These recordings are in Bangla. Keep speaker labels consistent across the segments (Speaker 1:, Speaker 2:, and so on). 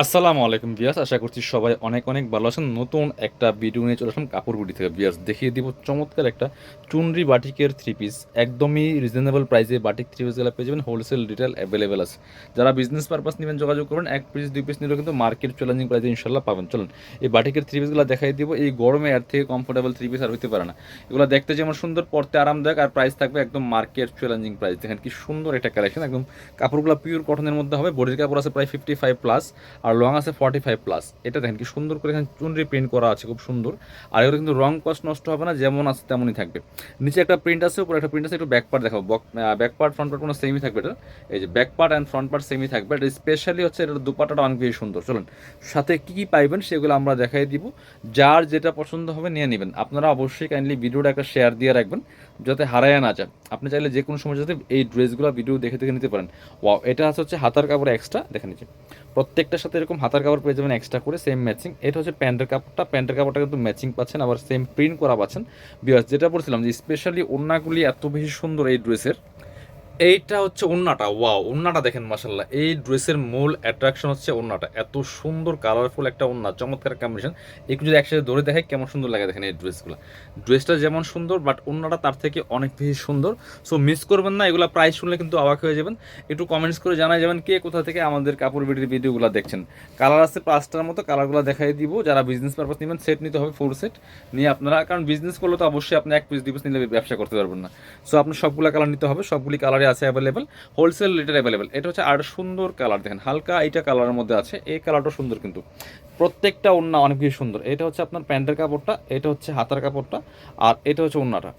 Speaker 1: আসসালামু আলাইকুম বিয়াস আশা করছি সবাই অনেক অনেক ভালো আছেন। নতুন একটা ভিডিও নিয়ে চলে আসলাম কাপড় বুটি থেকে। বিয়াস দেখিয়ে দিব চমৎকার একটা চুনরি বাটিকের থ্রি পিস একদমই রিজনেবল প্রাইসে বাটিক থ্রি পিসগুলো পেয়ে যাবেন। হোলসেল রিটেল অ্যাভেলেবেল আছে। যারা বিজনেস পারপাস নেবেন, যোগাযোগ করবেন। এক পিস দুই পিস নিলেও কিন্তু মার্কেট চ্যালেঞ্জিং প্রাইসে ইনশাল্লাহ পাবেন। চলুন, এই বাটিকের থ্রি পিসগুলো দেখাই দিব। এই গরমে এর থেকে কমফোর্টেবল থ্রি পিস আর হইতে পারে না। এগুলো দেখতে যেমন সুন্দর পড়তে আরামদায়ক আর প্রাইস থাকবে একদম মার্কেট চ্যালেঞ্জিং প্রাইস দেখেন কি সুন্দর একটা কালেকশন একদম কাপড়গুলো পিওর কটনের মধ্যে হবে। বডির কাপড় আছে প্রায় ফিফটি ফাইভ প্লাস আর লং আছে ফর্টি ফাইভ প্লাস এটা দেখেন কি সুন্দর করে এখানে চুনরি প্রিন্ট করা আছে, খুব সুন্দর। আর এগুলো কিন্তু রং কস্ট নষ্ট হবে না, যেমন আছে তেমনই থাকবে। নিচে একটা প্রিন্ট আছে, উপরে একটা প্রিন্ট আছে, একটু ব্যাক পার্ট দেখাবো। ব্যাক পার্ট ফ্রন্ট পার্ট কোনো সেমই থাকবে এটা। এই যে back part and front part সেমই থাকবে। এটা স্পেশালি হচ্ছে এটা দুপাটাটা অনেক বেশি সুন্দর। চলুন, সাথে কী কী পাইবেন সেগুলো আমরা দেখাই দিব। যার যেটা পছন্দ হবে নিয়ে নেবেন। আপনারা অবশ্যই কাইন্ডলি ভিডিওটা একটা শেয়ার দিয়ে রাখবেন, যাতে হারায় না যান আপনি চাইলে যে কোনো সময় যাতে এই ড্রেসগুলো ভিডিও দেখে দেখে নিতে পারেন। ওয়াও, এটা আছে হচ্ছে হাতার কাপড় এক্সট্রা দেখে নিচ্ছে। প্রত্যেকটার সাথে এরকম হাতার কাপড় পেয়ে যাবেন এক্সট্রা করে সেম ম্যাচিং এটা হচ্ছে প্যান্টের কাপড়টা প্যান্টের কাপড়টা কিন্তু ম্যাচিং পাচ্ছেন, আবার সেম প্রিন্ট করা পাচ্ছেন। বিকজ যেটা বলছিলাম যে স্পেশালি ওনাগুলি এত বেশি সুন্দর এই ড্রেসের এইটা হচ্ছে ওন্নাটা ওয়াও ওন্নাটা দেখেন মাসাল্লাহ এই ড্রেসের মূল অ্যাট্রাকশন হচ্ছে ওন্নাটা এত সুন্দর কালারফুল একটা ওন্না চমৎকার কম্বিনেশন একটু যদি একসাথে ধরে দেখায় কেমন সুন্দর লাগে দেখেন এই ড্রেসগুলো। ড্রেসটা যেমন সুন্দর বাট ওন্নাটা তার থেকে অনেক বেশি সুন্দর। সো মিস করবেন না, এগুলো প্রাইস শুনলে কিন্তু অবাক হয়ে যাবেন। একটু কমেন্টস করে জানাই যাবেন কে কোথা থেকে আমাদের কাপড় বিটির ভিডিওগুলো দেখছেন। কালার আছে পাঁচটার মতো কালারগুলো দেখাই দিব। যারা বিজনেস পারপাস নেবেন সেট নিতে হবে ফোর সেট নিয়ে আপনারা, কারণ বিজনেস করলে তো অবশ্যই আপনি এক পিস দুই পিস নিলে ব্যবসা করতে পারবেন না। সো আপনি সবগুলো কালার নিতে হবে, সবগুলি কালারে আছে অ্যাভেলেবেল হোলসেল রেটের অ্যাভেলেবেল এটা হচ্ছে আর সুন্দর কালার দেখেন, হালকা এইটা কালারের মধ্যে আছে, এই কালারটা সুন্দর কিন্তু। প্রত্যেকটা ওড়না অনেক বেশি সুন্দর। এটা হচ্ছে আপনার প্যান্টের কাপড়টা, এটা হচ্ছে হাতার কাপড়টা, আর এটা হচ্ছে ওড়নাটা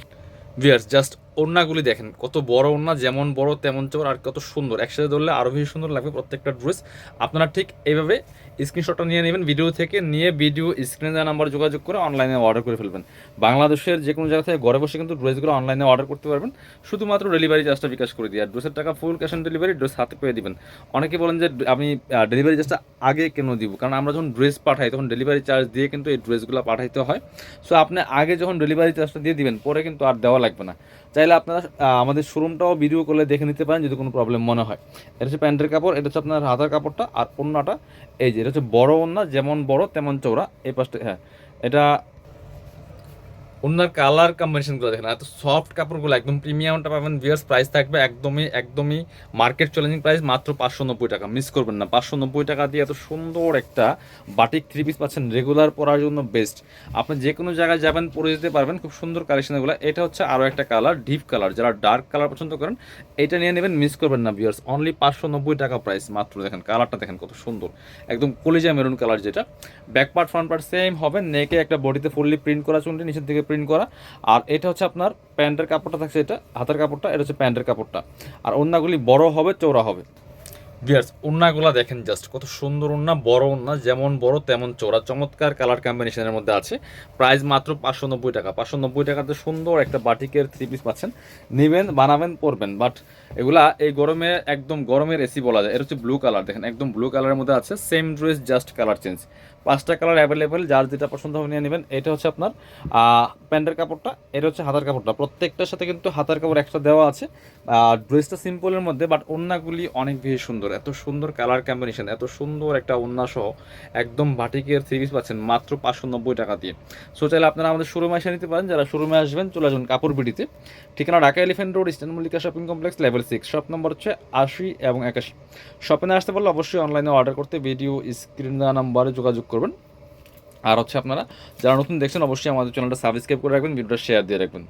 Speaker 1: ভিয়ার্স জাস্ট ওড়নাগুলি দেখেন, কত বড় ওড়না, যেমন বড় তেমন চোর আর কত সুন্দর। একসাথে ধরলে আরও বেশি সুন্দর লাগবে প্রত্যেকটা ড্রেস। আপনারা ঠিক এইভাবে স্ক্রিনশটটা নিয়ে নেবেন, ভিডিও থেকে নিয়ে ভিডিও স্ক্রিনে দেওয়া নাম্বার যোগাযোগ করে অনলাইনে অর্ডার করে ফেলবেন। বাংলাদেশের যে কোনো জায়গা থেকে ঘরে বসে কিন্তু ড্রেসগুলো অনলাইনে অর্ডার করতে পারবেন। শুধুমাত্র ডেলিভারি চার্জটা বিকাশ করে দিয়ে, আর ড্রেসের টাকা full cash on delivery dress হাতে পেয়ে দিবেন। অনেকে বলেন যে, আমি ডেলিভারি চার্জটা আগে কেন দিব? কারণ আমরা যখন ড্রেস পাঠাই, তখন ডেলিভারি চার্জ দিয়ে কিন্তু এই ড্রেসগুলো পাঠাইতে হয়। সো আপনি আগে যখন ডেলিভারি চার্জটা দিয়ে দিবেন, পরে কিন্তু আর দেওয়া লাগবে না। চাইলে আপনারা আমাদের শোরুমটাও ভিডিও করলে দেখে নিতে পারেন যদি কোনো প্রবলেম মনে হয়। এটা হচ্ছে প্যান্টের কাপড়, এটা হচ্ছে আপনার হাতার কাপড়টা আর অন্যটা এই যে, এটা হচ্ছে বড় অন্য যেমন বড় তেমন চৌড়া এই পাশটা হ্যাঁ। এটা ওনার কালার কম্বিনেশনগুলো দেখেন এত সফট কাপড়গুলো একদম প্রিমিয়ামটা পাবেন ভিয়ার্স প্রাইস থাকবে একদমই একদমই মার্কেট চ্যালেঞ্জিং প্রাইস মাত্র পাঁচশো নব্বই টাকা। মিস করবেন না, পাঁচশো নব্বই টাকা দিয়ে এত সুন্দর একটা বাটিক থ্রি পিস পাচ্ছেন রেগুলার পরার জন্য বেস্ট আপনি যে কোনো জায়গায় যাবেন, পরে যেতে পারবেন, খুব সুন্দর কালেকশনগুলো এটা হচ্ছে আরও একটা কালার ডিপ কালার যারা ডার্ক কালার পছন্দ করেন, এটা নিয়ে নেবেন মিস করবেন না ভিয়ার্স অনলি পাঁচশো নব্বই টাকা প্রাইস মাত্র দেখেন কালারটা দেখেন কত সুন্দর। একদম কলিজা মেরুন কালার যেটা। Back part front part same হবে। নেকে একটা বডিতে ফুললি প্রিন্ট করা চুনটি, নিচের দিকে প্রিন্ট করা। আর এটা হচ্ছে আপনার প্যান্টের কাপড়টা থাকছে এটা, হাতের কাপড়টা, এটা হচ্ছে প্যান্টের কাপড়টা। আর ওন্নাগুলি বড় হবে চৌড়া হবে। বিয়ার্স ওন্নাগুলো দেখেন জাস্ট কত সুন্দর ওন্না বড় ওন্না যেমন বড় তেমন চৌড়া চমৎকার কালার কম্বিনেশনের মধ্যে আছে। প্রাইস মাত্র পাঁচশো নব্বই টাকা। পাঁচশো নব্বই টাকাতে সুন্দর একটা বাটিকের থ্রি পিস পাচ্ছেন। নেবেন, বানাবেন, পরবেন। বাট এগুলা এই গরমে, একদম গরমের এসি বলা যায়। এটা হচ্ছে ব্লু কালার দেখেন, একদম ব্লু কালারের মধ্যে আছে। Same dress just colour change পাঁচটা কালার অ্যাভেলেবেল যার যেটা পছন্দ হবে নিয়ে নেবেন। এটা হচ্ছে আপনার প্যান্টের কাপড়টা, এটা হচ্ছে হাতার কাপড়টা। প্রত্যেকটার সাথে কিন্তু হাতার কাপড় একটা দেওয়া আছে। ড্রেসটা সিম্পলের মধ্যে বাট ওড়নাগুলি অনেক বেশি সুন্দর। এত সুন্দর কালার কম্বিনেশন এত সুন্দর একটা ওড়না সহ একদম বাটিকের থ্রি পিস পাচ্ছেন, মাত্র পাঁচশো নব্বই টাকা দিয়ে। সো চাইলে আপনারা আমাদের শোরুমে এসে নিতে পারেন। যারা শোরুমে আসবেন, চলে আসবেন কাপড় বিডিতে। ঠিকানা Dhaka elephant road eastern Mallika shopping complex level six shop number হচ্ছে আশি এবং একাশি। শপে না আসতে পারলে অবশ্যই অনলাইনে অর্ডার করতে ভিডিও স্ক্রিন দেওয়া নাম্বারে যোগাযোগ করবেন। আর হচ্ছে আপনারা যারা নতুন দেখছেন, অবশ্যই আমাদের চ্যানেলটা সাবস্ক্রাইব করে রাখবেন, ভিডিওটা শেয়ার দিয়ে রাখবেন।